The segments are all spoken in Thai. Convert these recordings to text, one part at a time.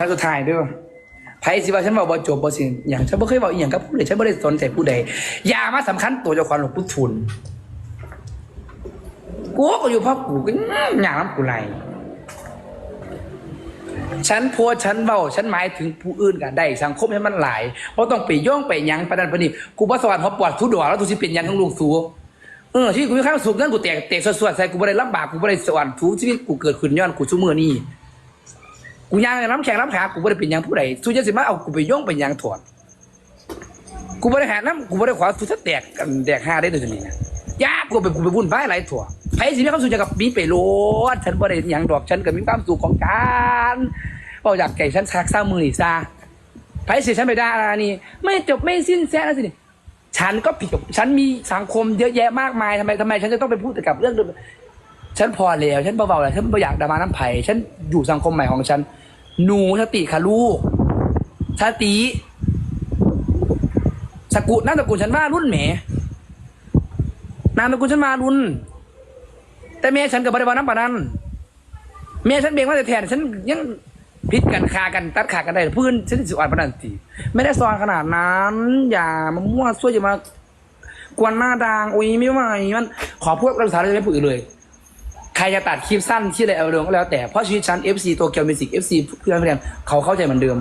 ครั้งสุดท้ายด้อไพ่สิว่าฉันบอกบ่จบบ่สิอย่างฉันบ่เคยบอกอีหยังกับผู้ใดฉันบ่ได้สนใจผู้ใดอย่ามาสำคัญตัวเจ้าของหลวงปู่ทุนกูก็อยู่พราะกูก็หยามกูไรฉันพสต์ฉันเบาฉันหมายถึงผู้อื่นกันได้ สังคมให้มันหลายเพราะต้องไปย่องไปยังประดันประดิกูบ่สวรรค์เพราปวดทุดอแล้วทุสิเป็นยังของลูกสูเออชีวิตกูมีความสุขเงินกูแตกแตกสวดๆใส่กูบ่ได้ลำบากกูบ่ได้สวรรค์ทุชีวิตกูเกิดขึ้นย้อนกูซุมื้อนี้ กูย่างน้ำแข็งน้ำขากูไม่ได้เป็นยังผู้ใดสู้จะสิมาเอากูไปย่องไปหยังถอดกูไม่ได้หาน้ำกูไม่ได้ขวาสู้จะแตกกันแตกห้าได้โดยตัวนี้นะยากกูไปกูไปวุ่นวายหลายถั่วไผสิมีควาสุขจะกับมีไปโลดฉันบ่ได้ยังดอกฉันก็มีความสุขของการบอกอยากไก่ฉันซักซ้ามือนี่ซาไผสิฉันไปได้อะไรนี่ไม่จบไม่สิ้นแซ่แล้วสิฉันก็ผิดกับฉันมีสังคมเยอะแยะมากมายทำไมทำไม ฉันจะต้องไปพูดแต่กับเรื่องดิฉันพอแล้วฉันเบาๆแล้วฉันไม่อยากดรามาน้ำไผ่ฉันอยู่สังคมใหม่ของฉัน หนูสติค่ะลูกสติสกุลนามสกุลฉันว่ารุ่นแหมนามสกุลฉันมารุ่น แต่แม่ฉันกับบริวารน้ำปานั้นแม่ฉันเบ่งว่าแต่แทนฉันยังพิษกันคากันตัดขากันได้พื้นฉันสิอ่อนปานันตีไม่ได้สอนขนาดนั้นอย่ามามั่วซั่วอย่ามากวนหน้าดางอุ้ยไม่ไหวมันขอพวกรักษาเลยไม่พูดอีกเลย ใครจะตัดคลิปสั้นที่อะไรเอาเรื่องก็แล้วแต่เพราะชีวิตฉัน FC ตัวเกียวมิวสิก FC เพื่อนเพื่อนเขาเข้าใจเหมือนเดิม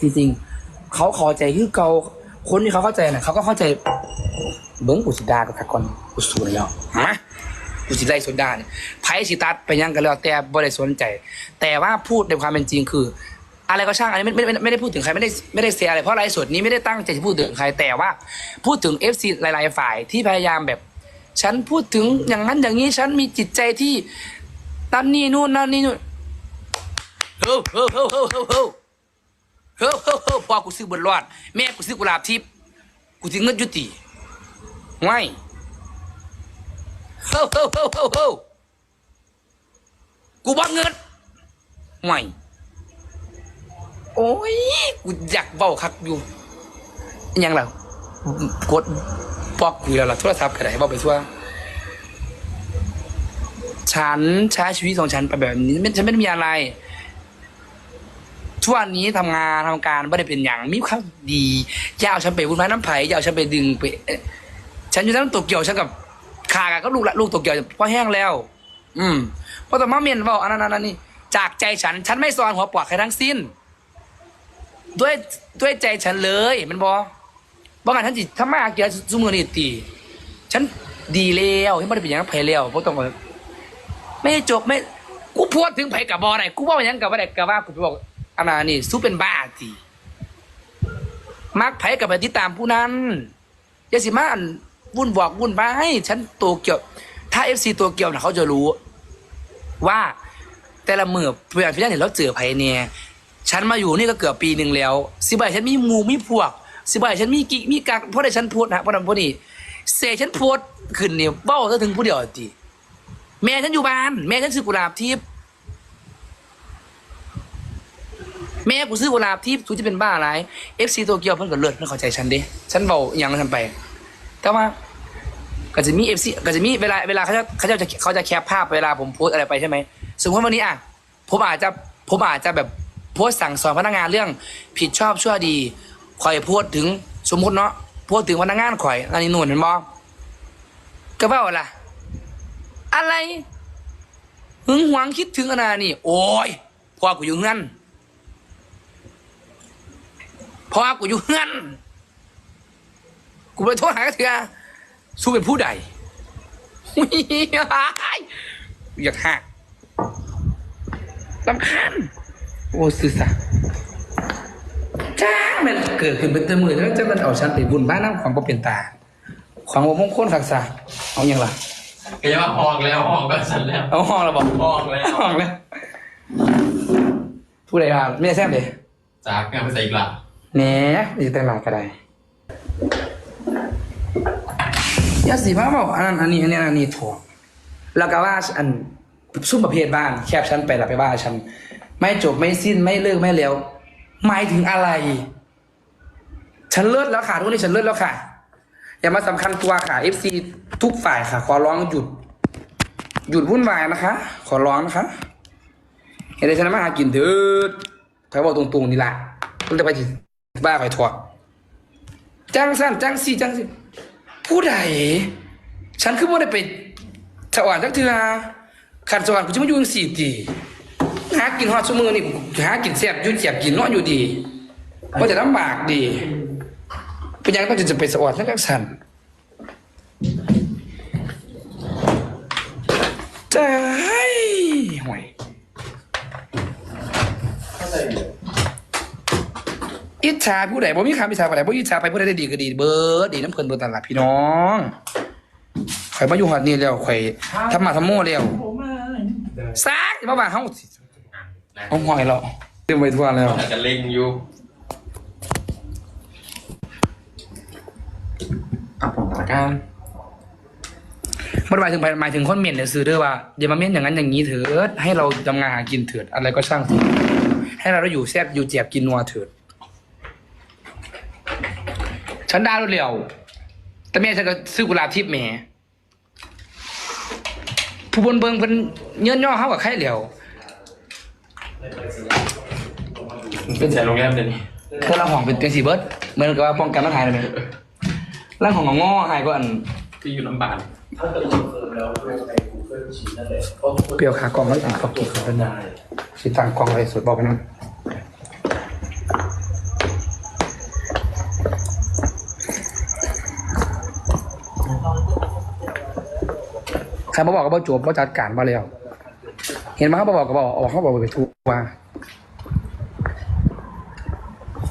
จริงๆ เขาข้าใจคือเขาคนที่เขาเข้าใจน่ะเขาก็เข้าใจ เบิ้งกุสิดากับตะกอนกุสูนแล้วฮะกุสิไลโซดาเนี่ยไพ่สิตัดไปยังกันแล้วแต่บ่ได้สนใจ แต่ว่าพูดในความเป็นจริงคือ อะไรก็ช่างอันนี้ไม่ไม่ไม่ไม่ได้พูดถึงใครไม่ได้ไม่ได้เสียอะไรเพราะไลฟ์สดนี้ไม่ได้ตั้งใจจะพูดถึงใครแต่ว่า พูดถึง FC หลาย ๆ ฝ่ายที่พยายามแบบ ฉันพูดถึงอย่างนั้นอย่างนี้ฉันมีจิตใจที่นั่นนี่นู่นนั่นนี่นู่นเฮ้อเฮ้อเฮ้อเฮ้อเฮ้อเฮ้อเฮ้อเฮ้อเฮ้อพ่อกูซื้อบนรอดแม่กูซื้อกุหลาบทิพย์กูถึงเงินยุติไม่เฮ้อเฮ้อเฮ้อเฮ้อเฮ้อกูบอกเงินไม่โอ้ยกูอยากเบาคักอยู่ยังล่ะกด ปอกคุยแล้วล่ะโทรศัพท์ก็ได้บอกไปทั่วฉันใช้ชีวิตของฉันไปแบบนี้ไม่ฉันไม่ได้มีอะไรทุกวันนี้ทำงานทำการไม่ได้เป็นอย่างมีความดีอย่าเอาฉันไปวุ่นวายน้ำไผ่อย่าเอาฉันไปดึงไปฉันอยู่ทั้งตัวเกี่ยวฉันกับขากันก็ลูกละลูกตัวเกี่ยวเพราะแห้งแล้ว อืมเพราะแต่มาเมียนบอกอันนั้นอันนั้นนี่จากใจฉัน ฉันไม่ซอนหัวปอกใครทั้งสิ้น ด้วยด้วยใจฉันเลยมันบอก บางอันฉันจิถ้ามาเกียร์ซุมือนี่ตี ฉันดีแล้วที่ไม่ได้เป็นอย่างนั้นไผ่แล้วเพราะต้องว่าไม่จบไม่กูพูดถึงไผ่กับบอไหนกูว่าอย่างกับว่าไหนกับว่ากูไปบอกอันนั้นนี่สู้เป็นบ้าจีมักไผ่กับไปติดตามผู้นั้นยาสิมาอันวุ่นบอกวุ่นไปให้ฉันตัวเกี่ยว ถ้าเอฟซีตัวเกี่ยวนะเขาจะรู้ ว่าแต่ละมือเพื่อนพี่นั่นเห็นแล้วเจอไผ่เนี่ยฉันมาอยู่นี่ก็เกือบปีหนึ่งแล้ว สิบายฉันมีมูมีพวก สิบายฉันมีกิมีกักเพราะได้ฉันพูดนะเพราะนั้นเพราะนี่เสฉันพูดขึ้นเนี่ยเบ้าซะถึงผู้เดียวจีแม่ฉันอยู่บ้าน แม่ฉันซื้อกุหลาบทิพย์แม่กูซื้อกุหลาบทิพย์กูจะเป็นบ้าอะไรเอฟซีโตเกียวเพิ่นก็เลิศเพิ่นเข้าใจฉันด้ฉันเบาอย่างนั้นไป แต่ว่าก็จะมีเอฟซีก็จะมีเวลาเวลาเขาจะเขาจะเขาจะแคปภาพเวลาผมโพสอะไรไปใช่ไหมสมมติวันนี้อะผมอาจจะผมอาจจะแบบโพสสั่งสอนพนักงานเรื่องผิดชอบชั่วดี คอยพสต์ถึงสมมติเนาะพสต์ถึงพนักงานข่อย อันนี้นู่นเห็นบ่ก็เบ้าล่ะ อะไรหึงหวงคิดถึงอะไรนี่ โอ้ยพ่อกูอยู่เงื่อนพ่อกูอยู่เงื่อนกูไปโทษหากระเถือสู้เป็นผู้ใดอยากหักลำคาญโอ้สื่อสาร จ้างมันเกิดขึ้นเป็นเต็มมือแล้วจะมันเอาฉันไปบุญบ้านน้ำของบ่เป็นตา ของบ่มงคลฝักษาเอาอย่างล่ะก็จะว่าห้องแล้วห้องก็สั่นแล้วเอาห้องเราบอกห้องแล้วห้องแล้วผู้ใดอะไม่ได้แซ่บเลยจากงานภาษาอีกละแหน่อยู่แต่หลาดก็ได้ยาสีมาบอกอันนั้นอันนี้อันนี้อันนี้ถั่วแล้วก็ว่าอันซุ่มประเภทบ้านแคบฉันไปแล้วไปว่าฉันไม่จบไม่สิ้นไม่เลิกไม่แล้ว หมายถึงอะไร ฉันเลิศแล้วค่ะทุกคนนี้ฉันเลิศแล้วค่ะ อย่ามาสำคัญตัวค่ะ FC ทุกฝ่ายค่ะ ขอร้องหยุด หยุดวุ่นวายนะคะ ขอร้องนะคะเห็นได้ฉันมาหากินเถิดคอยบอกตรงๆนี่แหละมันจะไปบ้าไปทั่วจังสั้นจังสี่จังสิผู้ใดฉันคือว่าได้ไปสวรรค์จักเทือขันสวรรค์กูจะมาอยู่จังสี่ตี หากินฮอดชั่วมือนี่กูหากินแซ่บอยุ่เจียบกินนอนอยู่ดีว่าจะลำบากดีเป็นยังต้องจะไปสวรรค์ทั้งกักสันใจห่วยอิจฉาผู้ใดบ่มีคำอิจฉาผู้ใดบ่อิจฉาไปผู้ใดได้ดีก็ดีเบิดดีน้ำเพลินเบิดตลาดพี่น้องข่อยมาอยู่ฮอดนี่แล้วข่อยทำมาทำโม่แล้วซากอย่ามาว่าเฮา สิเอาหอยแล้วเต็มไปทั่วแล้วอาจจะเล็งอยู่อะผมละกันมันหมายถึงหมายถึงคนเมียนเนี่ยซื้อเด้อว่าอย่ามาเมียนอย่างนั้นอย่างนี้เถิดให้เราทำงานหากินเถิดอะไรก็ช่างเถิดให้เราได้อยู่แซ่บอยู่เจ็บกินนัวเถิดฉันด่ารถเร็วแต่แม่ฉันก็ซื้อกุหลาบทิพย์แหม่ผู้บนเบิงเพิ่นเงินย่อเขากับใครเหลียว เป็นแสนโรงแรมเดี๋ยวนี้เธอละห้องเป็นเตียงสีเบิร์ดเหมือนกับว่าป้องกันมันหายเลยไหมร่างของงอหายก็อันที่อยู่ลำบากถ้าเกิดคอนเฟิร์มแล้วลงใน Google Sheet นั่นแหละเพราะเปรี้ยวขากล่องแล้วอันเขากินเขาเป็นยังสิต่างกล่องอะไรสุดบอกไปนั่นใครมาบอกก็บอกจบว่าจัดการมาแล้ว เห็นไหมเขาบอกก็บอกออกเขาบอกไปทุกว่า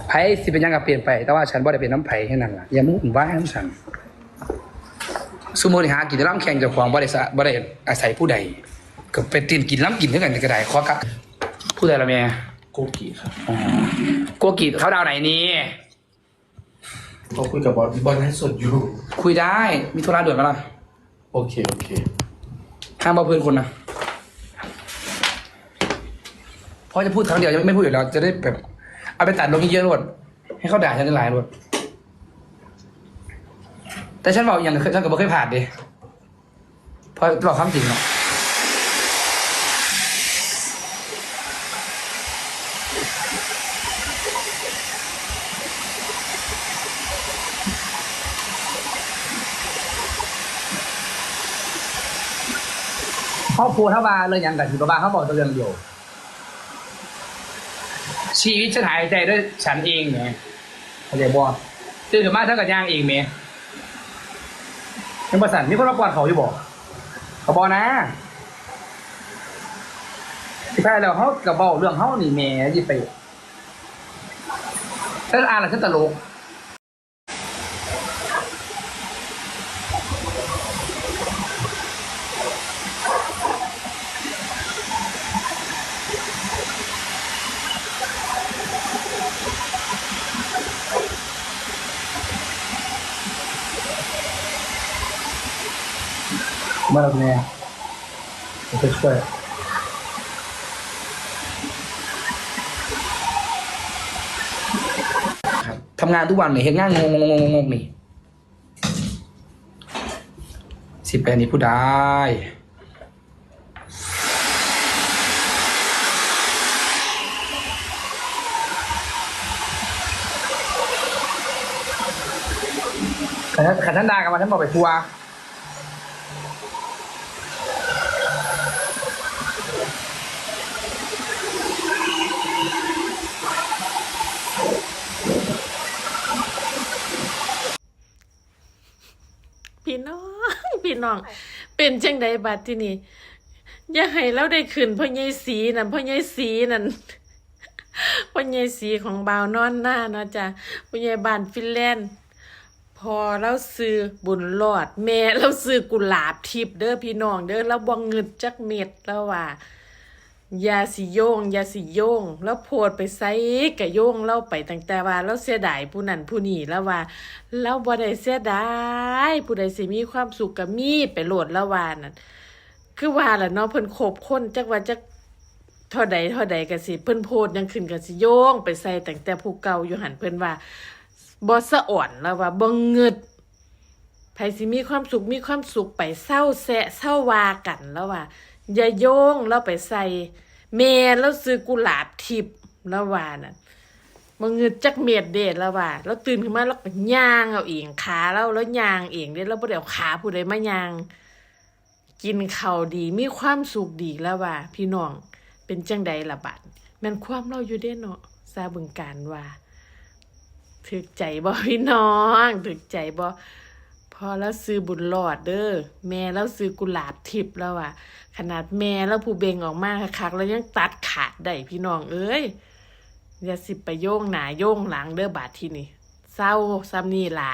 ไผ่สิเป็นยังกับเปลี่ยนไป แต่ว่าฉันบ่ได้เป็นน้ำไผ่แค่นั้นล่ะอย่ามุ่งว่าให้ฉันสมมติหากินล้ำแข่งเจ้าของบ่ได้สะบ่ได้อาศัยผู้ใด ก็เป็นตีนกินล้ำกินเท่ากันก็ได้ขอกักผู้ใดละแม่โกกีครับอ๋อโกกีเขาดาวไหนนี่เขาคุยกับบอลบอลให้สดอยู่ คุยได้มีธุระด่วนไหมล่ะโอเค โอเคห้ามบอกเพื่อนคนนะเพ ราะจะพูดครั้งเดียวจะไม่พูดอยู่แล้ว จะได้แบบเอาไปตัดลงเยอะๆรวดให้เขาด่าฉันหลายรวดแต่ฉันบอกอย่างฉันก็ไม่เคยผ่านดิเพราะบอกความจริงเนาะเขาพูดเท่ามาเลยอย่างกับที่บ้าเขาบอกตัวเรื่องเดียว ชีวิตฉันหายใจด้วยฉันเองไงเข้าใจบ่ตื่นขึ้นมาเท่ากับย่างเองเมยังประสันมีคนมาปอดเขาอยู่บ่เขาบอกนะที่แพ้แล้วเขากระบอกเรื่องเขานี่แม่ยี่ไปฉันอ่านแล้วฉันตลก มาแล้วแม่ผมจะช่วยครับทำงานทุกวันเนี่ยเห็นงานงงงงงงงนี่สิบแปดนี้ผู้ได้ขันท่านขันท่านดากันมาท่านบอกไปทัวร์ พี่น้อง พี่ น้อง เป็นจังใดบัดที่นี่อย่าให้เราได้ขึ้นพ่อใหญ่สีนั่นพ่อใหญ่สีนั่นพ่อใหญ่สีของบ่าวนอนหน้าเนาะจ้ะพ่อใหญ่บ้านฟินแลนด์พอเราซื้อบุญรอด แม่เราซื้อกุหลาบทิพย์เด้อพี่น้องเด้อเราบ่เงินจักเม็ดแล้วว่า ยาสิโยงยาสิโยง แล้วโพดไปไซกะโยงเล่าไปตั้งแต่ว่าเราเสียดายผู้นั้นผู้นี้แล้วว่าเราบ่ได้เสียดายผู้ใดสิมีความสุขกับมีไปโหลดแล้วว่านั่นคือว่าล่ะเนาะเพิ่นคบคนจักว่าจักเท่าใดเท่าใดก็สิเพิ่นโพดยังขึ้นก็สิโยง ไปใส่ตั้งแต่ผู้เก่าอยู่หันเพิ่นว่าบ่สะอ่อนแล้วว่าบ่เงิดไผสิมีความสุขมีความสุขไปเศร้าแซะเศร้าวากันแล้วว่า ย่าโยงแล้วไปใส่เมแล้วซื้อกุหลาบทิพย์แล้วว่าน่ะมันเงินจักเม็ดเด็ดแล้วว่าแล้วตื่นขึ้นมาแล้วก็ย่างเอาเองขาแล้วแล้วย่างเองเด้แล้วบ่ได้เอาขาผู้ใดมาย่าง กินข้าวดีมีความสุขดีแล้วว่า พี่น้องเป็นจังใดละบัดแม่นความเราอยู่เด้เนาะซาบึงการว่าถึกใจบ่พี่น้องถึกใจบ่ พอแล้วซื้อบุญรอดเด้อแม่แล้วซื้อกุหลาบทิพย์แล้วอะ ขนาดแม่แล้วผู้เบงออกมาคักๆแล้วยังตัดขาดได้พี่น้องเอ้ยอย่าสิไปโยงหนาโยงหลังเด้อบาดที่นี่เศร้าซ้ำนี่ละ